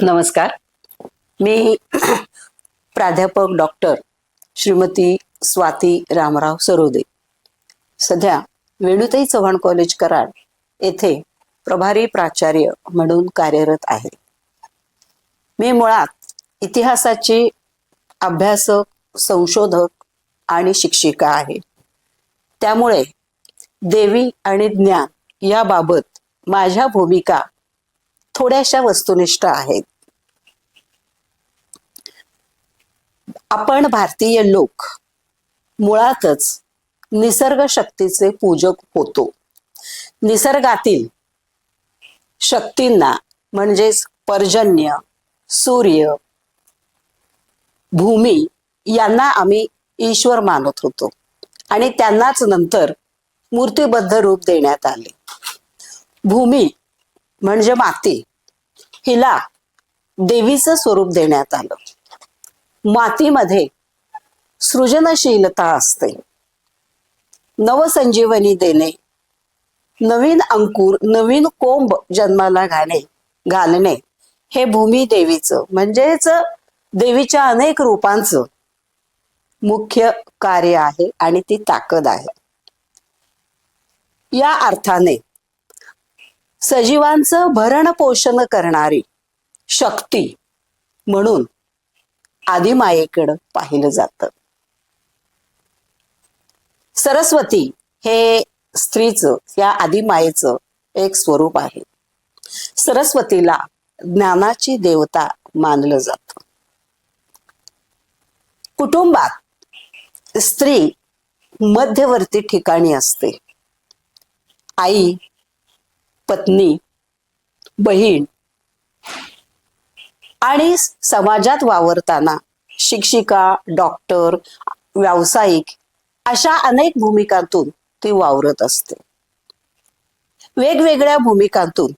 नमस्कार. मी प्राध्यापक डॉक्टर श्रीमती स्वाती रामराव सरोदे. सध्या वेणुताई चव्हाण कॉलेज कराड येथे प्रभारी प्राचार्य म्हणून कार्यरत आहे. मी मुळात इतिहासाची अभ्यासक संशोधक आणि शिक्षिका आहे. त्यामुळे देवी आणि ज्ञान याबाबत माझ्या भूमिका थोड्याशा वस्तुनिष्ठ आहेत. आपण भारतीय लोक मुळातच निसर्ग शक्तीचे पूजक होतो. निसर्गातील शक्तींना म्हणजेच पर्जन्य सूर्य भूमी यांना आम्ही ईश्वर मानत होतो. आणि त्यांनाच नंतर मूर्तिबद्ध रूप देण्यात आले. भूमी म्हणजे माती. हिला देवीचं स्वरूप देण्यात आलं. मातीमध्ये सृजनशीलता असते. नवसंजीवनी देणे नवीन अंकुर नवीन कोंब जन्माला घाणे घालणे हे भूमी देवीचं म्हणजेच देवीच्या अनेक रूपांचं मुख्य कार्य आहे आणि ती ताकद आहे. या अर्थाने सजीवांचं भरण पोषण करणारी शक्ती म्हणून आदिमायेकडं पाहिलं जात. सरस्वती हे स्त्रीचं या आदिमायेचं एक स्वरूप आहे. सरस्वतीला ज्ञानाची देवता मानलं जात. कुटुंबात स्त्री मध्यवर्ती ठिकाणी असते. आई पत्नी बहीण आणि समाजात वावरताना शिक्षिका डॉक्टर व्यावसायिक अशा अनेक भूमिकांतून ती वावरत असते. वेगवेगळ्या भूमिकांतून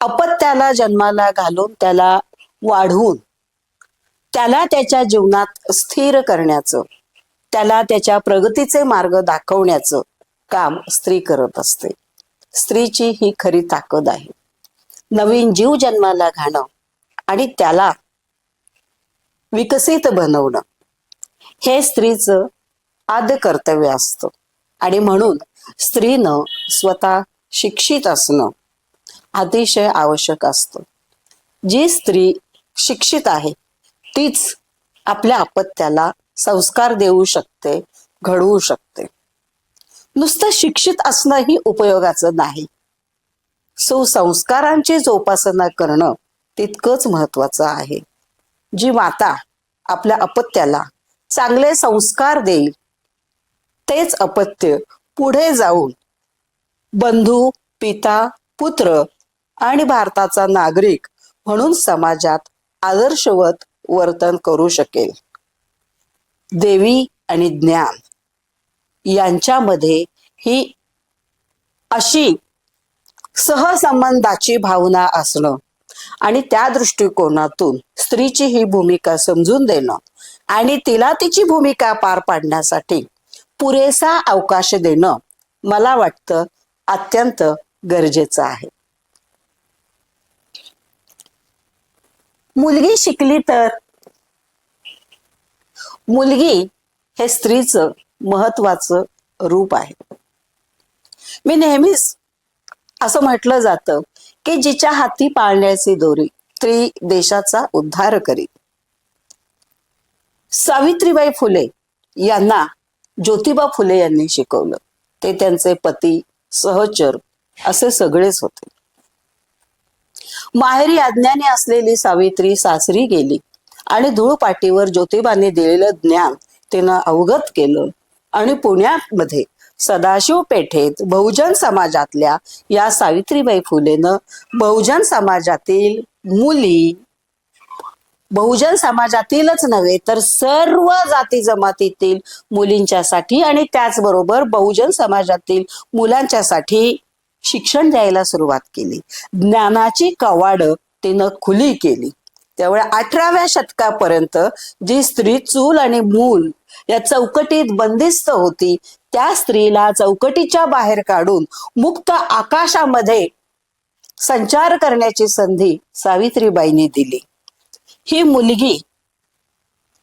अपत्याला जन्माला घालून त्याला वाढवून त्याला त्याच्या जीवनात स्थिर करण्याचं त्याला त्याच्या प्रगतीचे मार्ग दाखवण्याचं काम स्त्री करत असते. स्त्रीची ही खरी ताकद आहे. नवीन जीव जन्माला घाणं आणि त्याला विकसित बनवणं हे स्त्रीचं आद्य कर्तव्य असतं. आणि म्हणून स्त्रीनं स्वतः शिक्षित असणं अतिशय आवश्यक असतं. जी स्त्री शिक्षित आहे तीच आपल्या अपत्याला संस्कार देऊ शकते घडवू शकते. नुसतं शिक्षित असणं ही उपयोगाचं नाही. सुसंस्कारांची जोपासना करणं तितकंच महत्वाचं आहे. जी माता आपल्या अपत्याला चांगले संस्कार देईल तेच अपत्य पुढे जाऊन बंधू पिता पुत्र आणि भारताचा नागरिक म्हणून समाजात आदर्शवत वर्तन करू शकेल. देवी आणि ज्ञान यांच्यामध्ये ही अशी सहसंबंधाची भावना असणं आणि त्या दृष्टिकोनातून स्त्रीची ही भूमिका समजून देणं आणि तिला तिची भूमिका पार पाडण्यासाठी पुरेसा अवकाश देणं मला वाटतं अत्यंत गरजेचं आहे. मुलगी शिकली तर मुलगी हे स्त्रीचं महत्वाचं रूप आहे. मी नेहमीच असं म्हटलं जातं की जिच्या हाती पाळण्याची दोरी स्त्री देशाचा उद्धार करी सावित्रीबाई फुले यांना ज्योतिबा फुले यांनी शिकवलं. ते त्यांचे पती सहचर असे सगळेच होते. माहेरी अज्ञानी असलेली सावित्री सासरी गेली आणि धूळपाटीवर ज्योतिबाने दिलेलं ज्ञान तिनं अवगत केलं. आणि पुण्यामध्ये सदाशिव पेठेत बहुजन समाजातल्या या सावित्रीबाई फुलेनं बहुजन समाजातील मुली बहुजन समाजातीलच नव्हे तर सर्व जाती जमातीतील मुलींच्यासाठी आणि त्याचबरोबर बहुजन समाजातील मुलांच्यासाठी शिक्षण द्यायला सुरुवात केली. ज्ञानाची कवाड तिनं खुली केली. त्यामुळे अठराव्या शतकापर्यंत जी स्त्री चूल आणि मूल या चौकटीत बंदिस्त होती. त्या स्त्रीला चौकटीच्या बाहेर काढून मुक्त आकाशामध्ये संचार करण्याची संधी सावित्रीबाईंनी दिली. ही मुलगी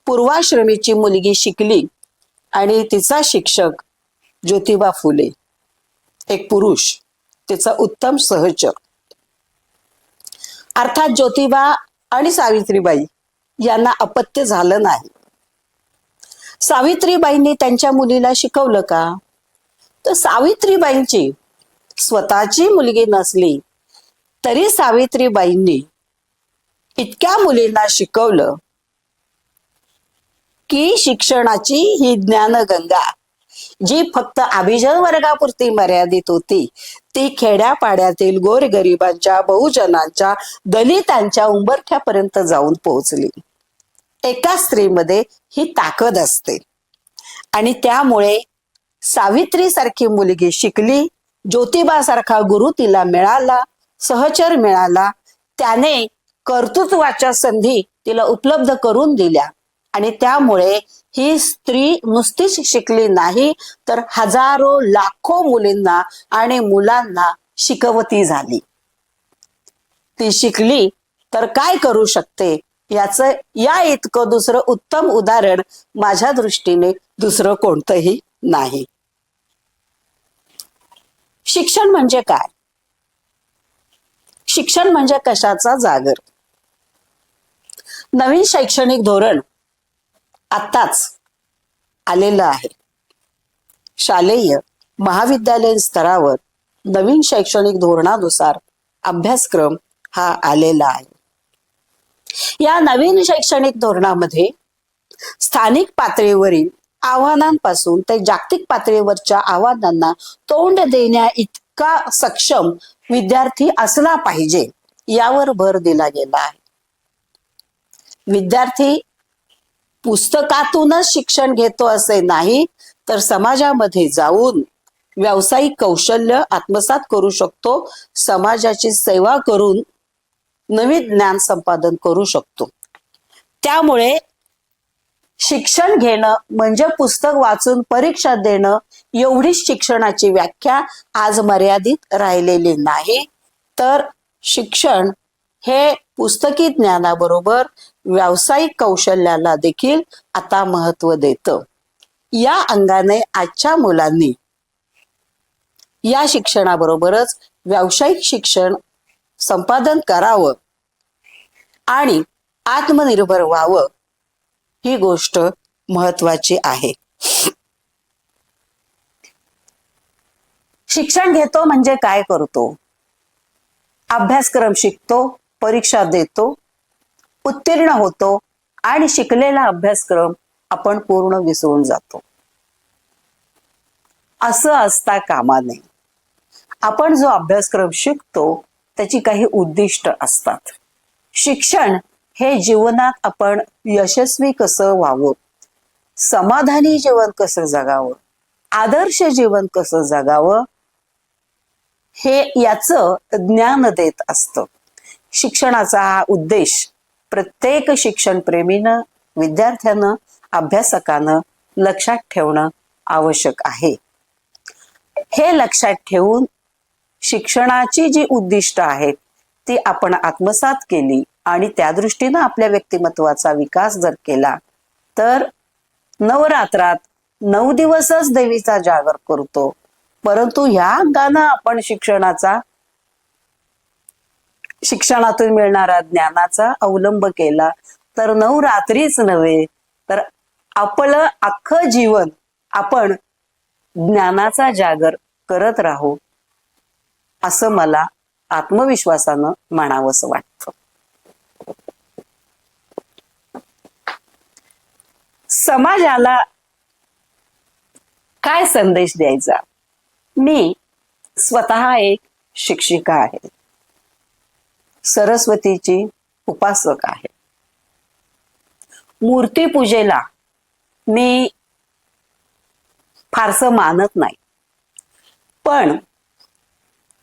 पूर्वाश्रमीची मुलगी शिकली आणि तिचा शिक्षक ज्योतिबा फुले एक पुरुष तिचा उत्तम सहचर. अर्थात ज्योतिबा आणि सावित्रीबाई यांना अपत्य झालं नाही. सावित्रीबाईंनी त्यांच्या मुलीला शिकवलं का? तर सावित्रीबाईंची स्वतःची मुलगी नसली तरी सावित्रीबाईंनी इतक्या मुलींना शिकवलं की शिक्षणाची ही ज्ञानगंगा जी फक्त अभिजन वर्गापुरती मर्यादित होती ती खेड्यापाड्यातील गोरगरिबांच्या बहुजनांच्या दलितांच्या उंबरठ्यापर्यंत जाऊन पोहोचली. एका स्त्रीमध्ये ही ताकद असते. आणि त्यामुळे सावित्री सारखी मुलगी शिकली ज्योतिबा सारखा गुरु तिला मिळाला सहचर मिळाला त्याने कर्तृत्वाच्या संधी तिला उपलब्ध करून दिल्या. आणि त्यामुळे ही स्त्री नुसतीच शिकली नाही तर हजारो लाखो मुलींना आणि मुलांना शिकवती झाली. ती शिकली तर काय करू शकते? याच या इतकं दुसरं उत्तम उदाहरण माझ्या दृष्टीने दुसरं कोणतंही नाही. शिक्षण म्हणजे काय? शिक्षण म्हणजे कशाचा जागर? नवीन शैक्षणिक धोरण आत्ताच आलेलं आहे. शालेय महाविद्यालयीन स्तरावर नवीन शैक्षणिक धोरणानुसार अभ्यासक्रम हा आलेला आहे. या नवीन शैक्षणिक धोरणामध्ये स्थानिक पातळीवरील आव्हानांपासून ते जागतिक पातळीवरच्या आव्हानांना तोंड देण्या इतका सक्षम विद्यार्थी असला पाहिजे यावर भर दिला गेला आहे. विद्यार्थी पुस्तकातूनच शिक्षण घेतो असे नाही तर समाजामध्ये जाऊन व्यावसायिक कौशल्य आत्मसात करू शकतो समाजाची सेवा करून नवीन ज्ञान संपादन करू शकतो. त्यामुळे शिक्षण घेणं म्हणजे पुस्तक वाचून परीक्षा देणं एवढीच शिक्षणाची व्याख्या आज मर्यादित राहिलेली नाही. तर शिक्षण हे पुस्तकी ज्ञानाबरोबर व्यावसायिक कौशल्याला देखील आता महत्त्व देतं. या अंगाने आजच्या मुलांनी या शिक्षणाबरोबरच व्यावसायिक शिक्षण संपादन करावं आणि आत्मनिर्भर व्हावं ही गोष्ट महत्वाची आहे. शिक्षण घेतो म्हणजे काय करतो? अभ्यासक्रम शिकतो परीक्षा देतो उत्तीर्ण होतो आणि शिकलेला अभ्यासक्रम आपण पूर्ण विसरून जातो. असं असता कामा नये. आपण जो अभ्यासक्रम शिकतो त्याची काही उद्दिष्ट असतात. शिक्षण हे जीवनात आपण यशस्वी कसं व्हावं? समाधानी जीवन कसं जगावं? आदर्श जीवन कसं जगावं? हे याचं ज्ञान देत असतं. शिक्षणाचा हा उद्देश प्रत्येक शिक्षण प्रेमीनं विद्यार्थ्यानं अभ्यासकानं लक्षात ठेवणं आवश्यक आहे. हे लक्षात ठेवून शिक्षणाची जी उद्दिष्ट आहेत ती आपण आत्मसात केली आणि त्या दृष्टीनं आपल्या व्यक्तिमत्वाचा विकास जर केला तर नवरात्रात नऊ दिवसच देवीचा जागर करतो. परंतु ह्या अंगानं आपण शिक्षणाचा शिक्षणातून मिळणारा ज्ञानाचा अवलंब केला तर नवरात्रीच नव्हे तर आपलं अख्खं जीवन आपण ज्ञानाचा जागर करत राहू. असं मला आत्मविश्वासानं म्हणावंसं वाटतं. समाजाला काय संदेश द्यायचा? मी स्वतः एक शिक्षिका आहे. सरस्वतीची उपासक आहे. मूर्तीपूजेला मी फारसं मानत नाही. पण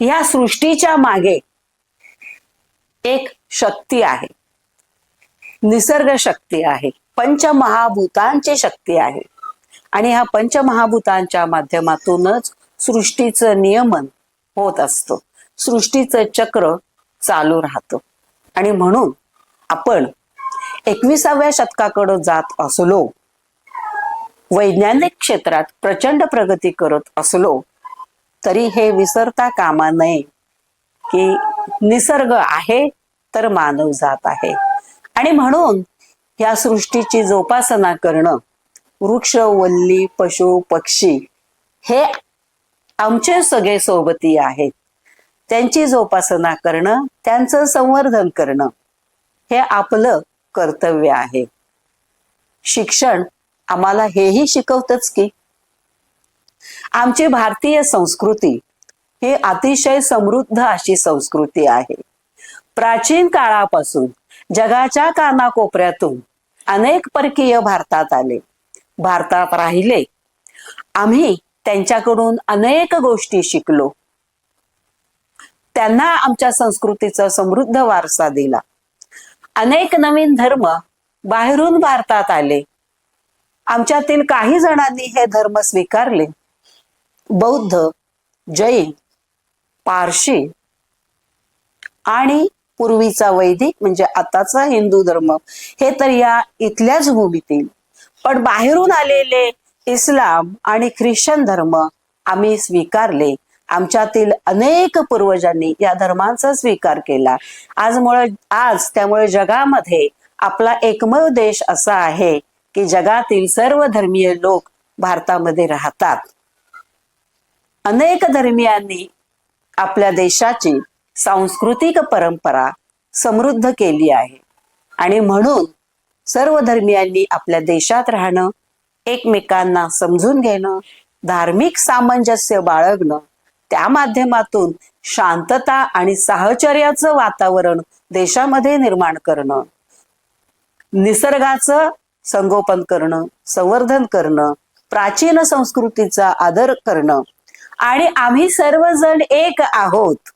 ह्या सृष्टीच्या मागे एक शक्ती आहे. निसर्ग शक्ती आहे. पंचमहाभूतांची शक्ती आहे. आणि ह्या पंचमहाभूतांच्या माध्यमातूनच सृष्टीचं नियमन होत असतं. सृष्टीचं चक्र चालू राहतं. आणि म्हणून आपण एकविसाव्या शतकाकडं जात असलो वैज्ञानिक क्षेत्रात प्रचंड प्रगती करत असलो तरी हे विसरता कामा नये. की निसर्ग आहे तर मानव जात आहे. आणि म्हणून या सृष्टीची जोपासना करणं वृक्ष वल्ली पशु पक्षी हे आमचे सगळे सोबती आहेत. त्यांची जोपासना करणं त्यांचं संवर्धन करणं हे आपलं कर्तव्य आहे. शिक्षण आम्हाला हेही शिकवतच की आमची भारतीय संस्कृती ही अतिशय समृद्ध अशी संस्कृती आहे. प्राचीन काळापासून जगाच्या कानाकोपऱ्यातून अनेक परकीय भारतात आले. भारतात राहिले. आम्ही त्यांच्याकडून अनेक गोष्टी शिकलो. त्यांना आमच्या संस्कृतीचा समृद्ध वारसा दिला. अनेक नवीन धर्म बाहेरून भारतात आले. आमच्यातील काही जणांनी हे धर्म स्वीकारले. बौद्ध जैन पारशी आणि पूर्वीचा वैदिक म्हणजे आताचा हिंदू धर्म हे तर या इथल्याच भूमीतील. पण बाहेरून आलेले इस्लाम आणि ख्रिश्चन धर्म आम्ही स्वीकारले. आमच्यातील अनेक पूर्वजांनी या धर्मांचा स्वीकार केला. आजमुळे आज त्यामुळे जगामध्ये आपला एकमेव देश असा आहे की जगातील सर्व धर्मीय लोक भारतामध्ये राहतात. अनेक धर्मियांनी आपल्या देशाची सांस्कृतिक परंपरा समृद्ध केली आहे. आणि म्हणून सर्व धर्मियांनी आपल्या देशात राहणं एकमेकांना समजून घेणं धार्मिक सामंजस्य बाळगणं त्या माध्यमातून शांतता आणि साहचर्याचं वातावरण देशामध्ये निर्माण करणं निसर्गाचं संगोपन करणं संवर्धन करणं प्राचीन संस्कृतीचा आदर करणं आणि आम्ही सर्वजण एक आहोत.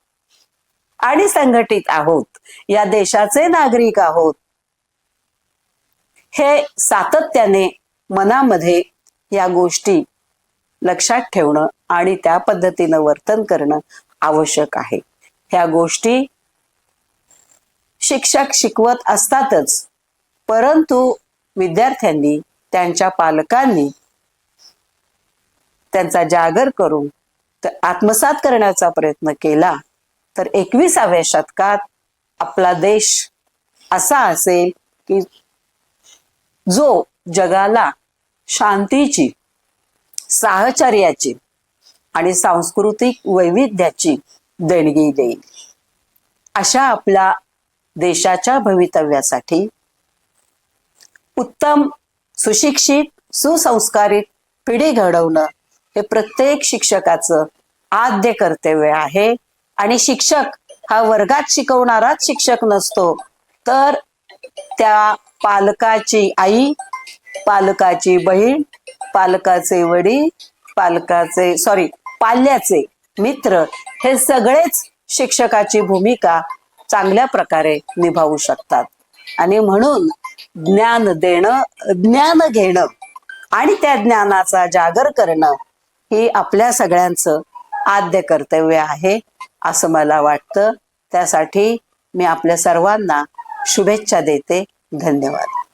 आणि संघटित आहोत. या देशाचे नागरिक आहोत. हे सातत्याने मनामध्ये या गोष्टी लक्षात ठेवणं आणि त्या पद्धतीनं वर्तन करणं आवश्यक आहे. ह्या गोष्टी शिक्षक शिकवत असतातच परंतु विद्यार्थ्यांनी त्यांच्या पालकांनी त्यांचा जागर करून आत्मसात करण्याचा प्रयत्न केला तर एकविसाव्या शतकात आपला देश असा असेल की जो जगाला शांतीची साहचर्याची आणि सांस्कृतिक वैविध्याची देणगी देईल. अशा आपल्या देशाच्या भवितव्यासाठी उत्तम सुशिक्षित सुसंस्कारित पिढी घडवणं हे प्रत्येक शिक्षकाचं आद्य कर्तव्य आहे. आणि शिक्षक हा वर्गात शिकवणाराच शिक्षक नसतो. तर त्या पालकाची आई पालकाची बहीण पालकाचे वडील पालकाचे सॉरी पाल्याचे मित्र हे सगळेच शिक्षकाची भूमिका चांगल्या प्रकारे निभावू शकतात. आणि म्हणून ज्ञान देणं ज्ञान घेणं आणि त्या ज्ञानाचा जागर करणं ही आपल्या सगळ्यांचं आद्य कर्तव्य आहे असं मला वाटतं. त्यासाठी मी आपल्या सर्वांना शुभेच्छा देते. धन्यवाद.